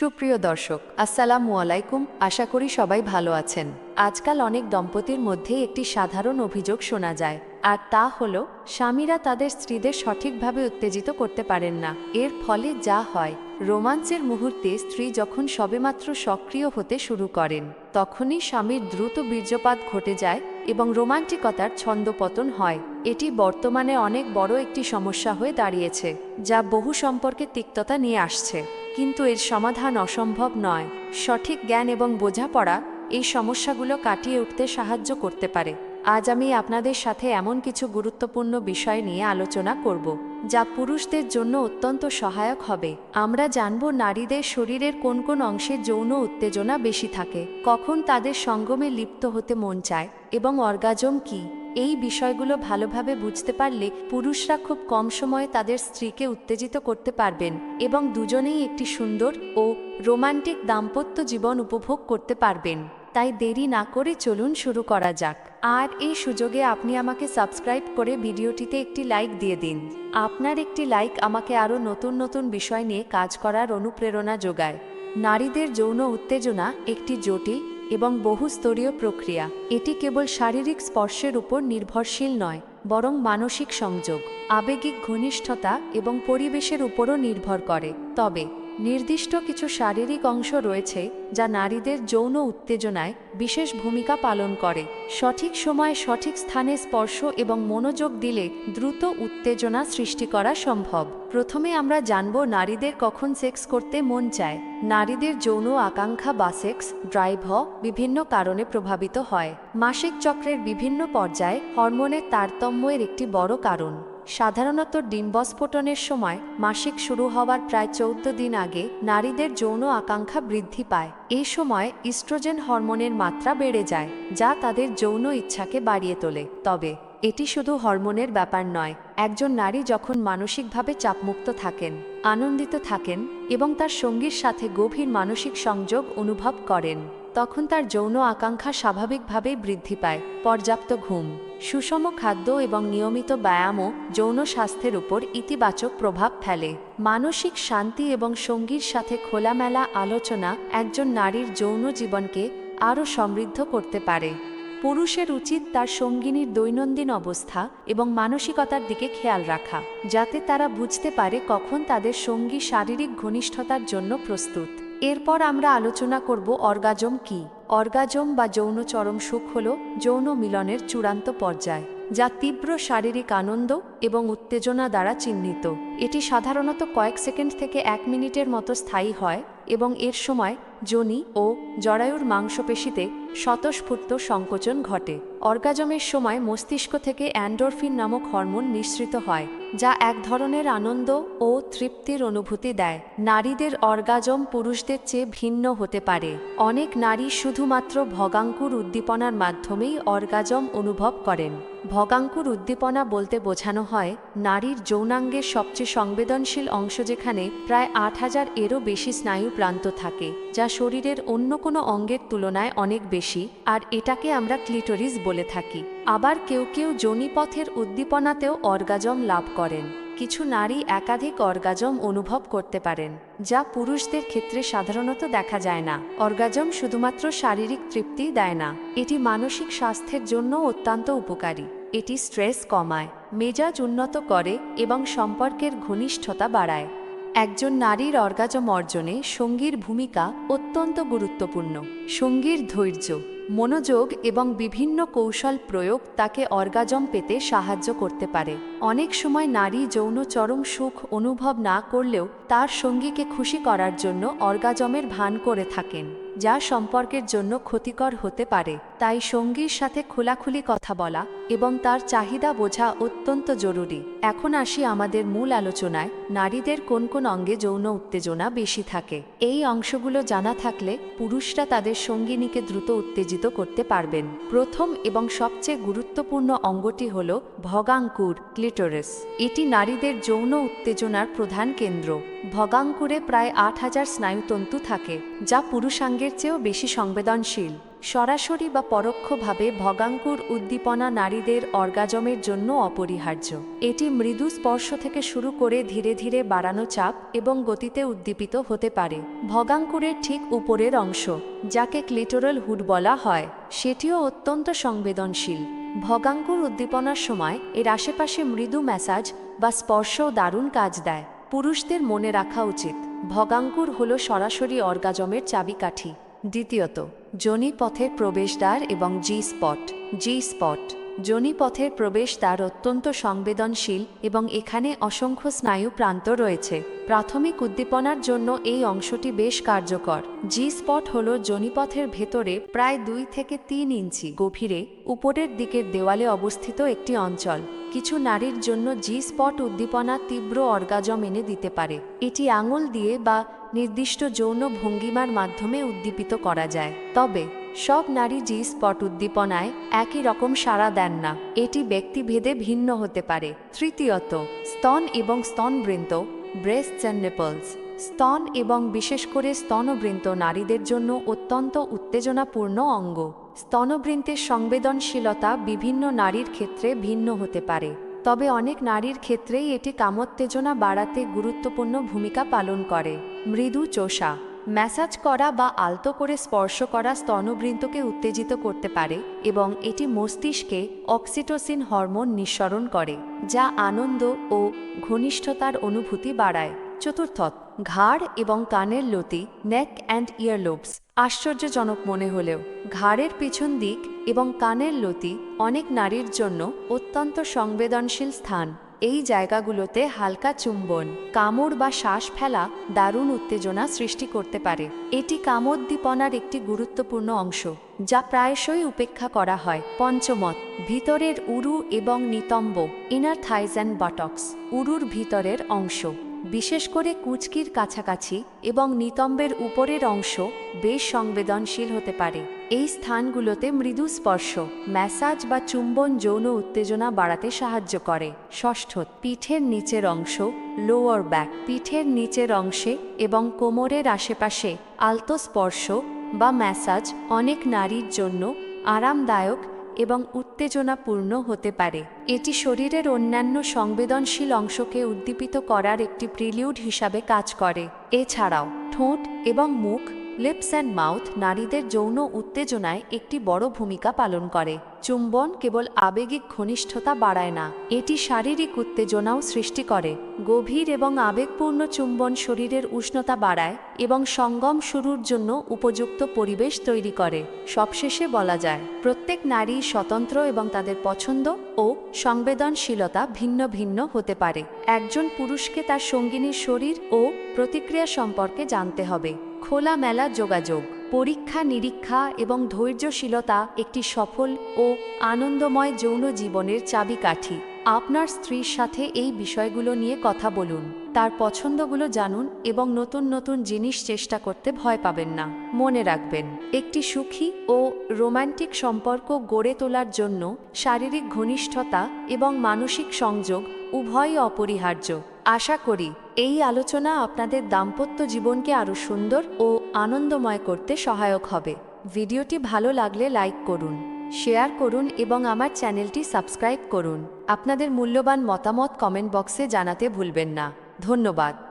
সুপ্রিয় দর্শক, আসসালামু আলাইকুম। আশা করি সবাই ভালো আছেন। আজকাল অনেক দম্পতির মধ্যে একটি সাধারণ অভিযোগ শোনা যায়। আর তা হল, স্বামীরা তাদের স্ত্রীদের সঠিকভাবে উত্তেজিত করতে পারেন না। এর ফলে যা হয়, রোমাঞ্চের মুহূর্তে স্ত্রী যখন সবেমাত্র সক্রিয় হতে শুরু করেন, তখনই স্বামীর দ্রুত বীর্যপাত ঘটে যায় এবং রোমান্টিকতার ছন্দপতন হয়। এটি বর্তমানে অনেক বড় একটি সমস্যা হয়ে দাঁড়িয়েছে, যা বহু সম্পর্কে তিক্ততা নিয়ে আসছে। কিন্তু এর সমাধান অসম্ভব নয়। সঠিক জ্ঞান এবং বোঝাপড়া এই সমস্যাগুলো কাটিয়ে উঠতে সাহায্য করতে পারে। আজ আমি আপনাদের সাথে এমন কিছু গুরুত্বপূর্ণ বিষয় নিয়ে আলোচনা করব, যা পুরুষদের জন্য অত্যন্ত সহায়ক হবে। আমরা জানব নারীদের শরীরের কোন কোন অংশে যৌন উত্তেজনা বেশি থাকে, কখন তাদের সঙ্গমে লিপ্ত হতে মন চায়, এবং অর্গাজম কী। এই বিষয়গুলো ভালোভাবে বুঝতে পারলে পুরুষরা খুব কম সময়ে তাদের স্ত্রীকে উত্তেজিত করতে পারবেন, এবং দুজনেই একটি সুন্দর ও রোমান্টিক দাম্পত্য জীবন উপভোগ করতে পারবেন। তাই দেরি না করে চলুন শুরু করা যাক। আর এই সুযোগে আপনি আমাকে সাবস্ক্রাইব করে ভিডিওটিতে একটি লাইক দিয়ে দিন। আপনার একটি লাইক আমাকে আরও নতুন নতুন বিষয় নিয়ে কাজ করার অনুপ্রেরণা যোগায়। নারীদের যৌন উত্তেজনা একটি জটিল এবং বহুস্তরীয় প্রক্রিয়া। এটি কেবল শারীরিক স্পর্শের উপর নির্ভরশীল নয়, বরং মানসিক সংযোগ, আবেগিক ঘনিষ্ঠতা এবং পরিবেশের উপরও নির্ভর করে। তবে নির্দিষ্ট কিছু শারীরিক অংশ রয়েছে যা নারীদের যৌন উত্তেজনায় বিশেষ ভূমিকা পালন করে। সঠিক সময়ে সঠিক স্থানে স্পর্শ এবং মনোযোগ দিলে দ্রুত উত্তেজনা সৃষ্টি করা সম্ভব। প্রথমে আমরা জানব নারীদের কখন সেক্স করতে মন চায়। নারীদের যৌন আকাঙ্ক্ষা বা সেক্স ড্রাইভ বিভিন্ন কারণে প্রভাবিত হয়। মাসিক চক্রের বিভিন্ন পর্যায়ে হরমোনের তারতম্যের একটি বড় কারণ। সাধারণত ডিম্বস্ফোটনের সময় মাসিক শুরু হওয়ার প্রায় চৌদ্দ দিন আগে নারীদের যৌন আকাঙ্ক্ষা বৃদ্ধি পায়। এই সময় ইস্ট্রোজেন হরমোনের মাত্রা বেড়ে যায়, যা তাদের যৌন ইচ্ছাকে বাড়িয়ে তোলে। তবে এটি শুধু হরমোনের ব্যাপার নয়, একজন নারী যখন মানসিকভাবে চাপমুক্ত থাকেন, আনন্দিত থাকেন এবং তার সঙ্গীর সাথে গভীর মানসিক সংযোগ অনুভব করেন, তখন তার যৌন আকাঙ্ক্ষা স্বাভাবিকভাবেই বৃদ্ধি পায়। পর্যাপ্ত ঘুম সুষম খাদ্য এবং নিয়মিত ব্যায়ামও যৌন স্বাস্থ্যের উপর ইতিবাচক প্রভাব ফেলে। মানসিক শান্তি এবং সঙ্গীর সাথে খোলামেলা আলোচনা একজন নারীর যৌন জীবনকে আরও সমৃদ্ধ করতে পারে। পুরুষের উচিত তার সঙ্গিনীর দৈনন্দিন অবস্থা এবং মানসিকতার দিকে খেয়াল রাখা, যাতে তারা বুঝতে পারে কখন তাদের সঙ্গী শারীরিক ঘনিষ্ঠতার জন্য প্রস্তুত। এরপর আমরা আলোচনা করব অর্গাজম কি? অর্গাজম বা যৌন চরম সুখ হল যৌন মিলনের চূড়ান্ত পর্যায়, যা তীব্র শারীরিক আনন্দ এবং উত্তেজনা দ্বারা চিহ্নিত। এটি সাধারণত কয়েক সেকেন্ড থেকে এক মিনিটের মতো স্থায়ী হয় এবং এর সময় যোনি ও জরায়ুর মাংসপেশিতে স্বতঃস্ফূর্ত সংকোচন ঘটে। অর্গাজমের সময় মস্তিষ্ক থেকে অ্যান্ডোরফিন নামক হরমোন নিঃসৃত হয়, যা এক ধরনের আনন্দ ও তৃপ্তির অনুভূতি দেয়। নারীদের অর্গাজম পুরুষদের চেয়ে ভিন্ন হতে পারে। অনেক নারী শুধুমাত্র ভগাঙ্কুর উদ্দীপনার মাধ্যমেই অর্গাজম অনুভব করেন। ভগাঙ্কুর উদ্দীপনা বলতে বোঝানো হয়, নারীর যৌনাঙ্গের সবচেয়ে সংবেদনশীল অংশ যেখানে প্রায় আট হাজার এরও বেশি স্নায়ু প্রান্ত থাকে, যা শরীরের অন্য কোনো অঙ্গের তুলনায় অনেক বেশি, আর এটাকে আমরা ক্লিটোরিস বলে থাকি। আবার কেউ কেউ যোনিপথের উদ্দীপনাতেও অর্গাজম লাভ করেন। কিছু নারী একাধিক অর্গাজম অনুভব করতে পারেন, যা পুরুষদের ক্ষেত্রে সাধারণত দেখা যায় না। অর্গাজম শুধুমাত্র শারীরিক তৃপ্তি দেয় না, এটি মানসিক স্বাস্থ্যের জন্য অত্যন্ত উপকারী। এটি স্ট্রেস কমায়, মেজাজ উন্নত করে এবং সম্পর্কের ঘনিষ্ঠতা বাড়ায়। একজন নারীর অর্গাজম অর্জনে সঙ্গীর ভূমিকা অত্যন্ত গুরুত্বপূর্ণ। সঙ্গীর ধৈর্য, মনোযোগ এবং বিভিন্ন কৌশল প্রয়োগ তাকে অর্গাজম পেতে সাহায্য করতে পারে। অনেক সময় নারী যৌন চরম সুখ অনুভব না করলেও তার সঙ্গীকে খুশি করার জন্য অর্গাজমের ভান করে থাকেন, যা সম্পর্কের জন্য ক্ষতিকর হতে পারে। তাই সঙ্গীর সাথে খোলাখুলি কথা বলা এবং তার চাহিদা বোঝা অত্যন্ত জরুরি। এখন আসি আমাদের মূল আলোচনায়, নারীদের কোন কোন অঙ্গে যৌন উত্তেজনা বেশি থাকে। এই অংশগুলো জানা থাকলে পুরুষরা তাদের সঙ্গিনীকে দ্রুত উত্তেজিত করতে পারবেন। প্রথম এবং সবচেয়ে গুরুত্বপূর্ণ অঙ্গটি হল ভগাঙ্কুর, ক্লিটোরিস। এটি নারীদের যৌন উত্তেজনার প্রধান কেন্দ্র। ভগাঙ্কুরে প্রায় আট হাজার স্নায়ুতন্তু থাকে, যা পুরুষাঙ্গের চেয়েও বেশি সংবেদনশীল। সরাসরি বা পরোক্ষভাবে ভগাঙ্কুর উদ্দীপনা নারীদের অর্গাজমের জন্য অপরিহার্য। এটি মৃদু স্পর্শ থেকে শুরু করে ধীরে ধীরে বাড়ানো চাপ এবং গতিতে উদ্দীপিত হতে পারে। ভগাঙ্কুরের ঠিক উপরের অংশ, যাকে ক্লিটোরাল হুড বলা হয়, সেটিও অত্যন্ত সংবেদনশীল। ভগাঙ্কুর উদ্দীপনার সময় এর আশেপাশে মৃদু ম্যাসাজ বা স্পর্শও দারুণ কাজ দেয়। পুরুষদের মনে রাখা উচিত, ভগাঙ্কুর হল সরাসরি অর্গাজমের চাবিকাঠি। দ্বিতীয়ত যোনিপথের প্রবেশদ্বার এবং জি স্পট জি স্পট যোনিপথের প্রবেশদ্বার অত্যন্ত সংবেদনশীল এবং এখানে অসংখ্য স্নায়ু প্রান্ত রয়েছে। প্রাথমিক উদ্দীপনার জন্য এই অংশটি বেশ কার্যকর। জি স্পট হল যোনিপথের ভেতরে প্রায় দুই থেকে তিন ইঞ্চি গভীরে, উপরের দিকের দেওয়ালে অবস্থিত একটি অঞ্চল। কিছু নারীর জন্য জি স্পট উদ্দীপনা তীব্র অর্গাজম এনে দিতে পারে। এটি আঙুল দিয়ে বা নির্দিষ্ট যৌন ভঙ্গিমার মাধ্যমে উদ্দীপিত করা যায়। তবে, সব নারী জি স্পট উদ্দীপনায় একই রকম সাড়া দেন না, এটি ব্যক্তিভেদে ভিন্ন হতে পারে। তৃতীয়ত, স্তন এবং স্তনবৃন্ত ব্রেস্টস অ্যান্ড নিপলস স্তন এবং বিশেষ করে স্তনবৃন্ত নারীদের জন্য অত্যন্ত উত্তেজনাপূর্ণ অঙ্গ। স্তনবৃন্তের সংবেদনশীলতা বিভিন্ন নারীর ক্ষেত্রে ভিন্ন হতে পারে। তবে অনেক নারীর ক্ষেত্রেই এটি কামোত্তেজনা বাড়াতে গুরুত্বপূর্ণ ভূমিকা পালন করে। মৃদু চোষা, ম্যাসাজ করা বা আলতো করে স্পর্শ করা স্তনবৃন্তকে উত্তেজিত করতে পারে এবং এটি মস্তিষ্কে অক্সিটোসিন হরমোন নিঃসরণ করে, যা আনন্দ ও ঘনিষ্ঠতার অনুভূতি বাড়ায়। চতুর্থত ঘাড় এবং কানের লতি নেক অ্যান্ড ইয়ারলোবস আশ্চর্যজনক মনে হলেও, ঘাড়ের পিছন দিক এবং কানের লতি অনেক নারীর জন্য অত্যন্ত সংবেদনশীল স্থান। এই জায়গাগুলোতে হালকা চুম্বন, কামড় বা শ্বাস ফেলা দারুণ উত্তেজনা সৃষ্টি করতে পারে। এটি কামোদ্দীপনার একটি গুরুত্বপূর্ণ অংশ, যা প্রায়শই উপেক্ষা করা হয়। পঞ্চমত, ভিতরের উরু এবং নিতম্ব ইনার থাইজ অ্যান্ড বাটক্স উরুর ভিতরের অংশ। বিশেষ করে কুচকির কাছাকাছি এবং নিতম্বের উপরের অংশ বেশ সংবেদনশীল হতে পারে। এই স্থানগুলোতে মৃদু স্পর্শ ম্যাসাজ বা চুম্বন যৌন উত্তেজনা বাড়াতে সাহায্য করে। ষষ্ঠ, পিঠের নিচের অংশ লোয়ার ব্যাক পিঠের নিচের অংশে এবং কোমরের আশেপাশে আলতো স্পর্শ বা ম্যাসাজ অনেক নারীর জন্য আরামদায়ক এবং উত্তেজনাপূর্ণ হতে পারে। এটি শরীরের অন্যান্য সংবেদনশীল অংশকে উদ্দীপিত করার একটি প্রিলিউড হিসাবে কাজ করে। এছাড়াও, ঠোঁট এবং মুখ লিপস অ্যান্ড মাউথ নারীদের যৌন উত্তেজনায় একটি বড় ভূমিকা পালন করে। চুম্বন কেবল আবেগিক ঘনিষ্ঠতা বাড়ায় না, এটি শারীরিক উত্তেজনাও সৃষ্টি করে। গভীর এবং আবেগপূর্ণ চুম্বন শরীরের উষ্ণতা বাড়ায় এবং সঙ্গম শুরুর জন্য উপযুক্ত পরিবেশ তৈরি করে, সবশেষে বলা যায়। প্রত্যেক নারী স্বতন্ত্র এবং তাদের পছন্দ ও সংবেদনশীলতা ভিন্ন ভিন্ন হতে পারে। একজন পুরুষকে তার সঙ্গিনীর শরীর ও প্রতিক্রিয়া সম্পর্কে জানতে হবে। খোলামেলা যোগাযোগ পরীক্ষা নিরীক্ষা এবং ধৈর্যশীলতা একটি সফল ও আনন্দময় যৌন জীবনের চাবিকাঠি। আপনার স্ত্রীর সাথে এই বিষয়গুলো নিয়ে কথা বলুন। তার পছন্দগুলো জানুন এবং নতুন নতুন জিনিস চেষ্টা করতে ভয় পাবেন না। মনে রাখবেন, একটি সুখী ও রোমান্টিক সম্পর্ক গড়ে তোলার জন্য শারীরিক ঘনিষ্ঠতা এবং মানসিক সংযোগ উভয়ই অপরিহার্য। আশা করি, এই আলোচনা আপনাদের দাম্পত্য জীবনকে আরও সুন্দর ও আনন্দময় করতে সহায়ক হবে। ভিডিওটি ভালো লাগলে লাইক করুন। শেয়ার করুন এবং আমার চ্যানেলটি সাবস্ক্রাইব করুন। আপনাদের মূল্যবান মতামত কমেন্ট বক্সে জানাতে ভুলবেন না। ধন্যবাদ।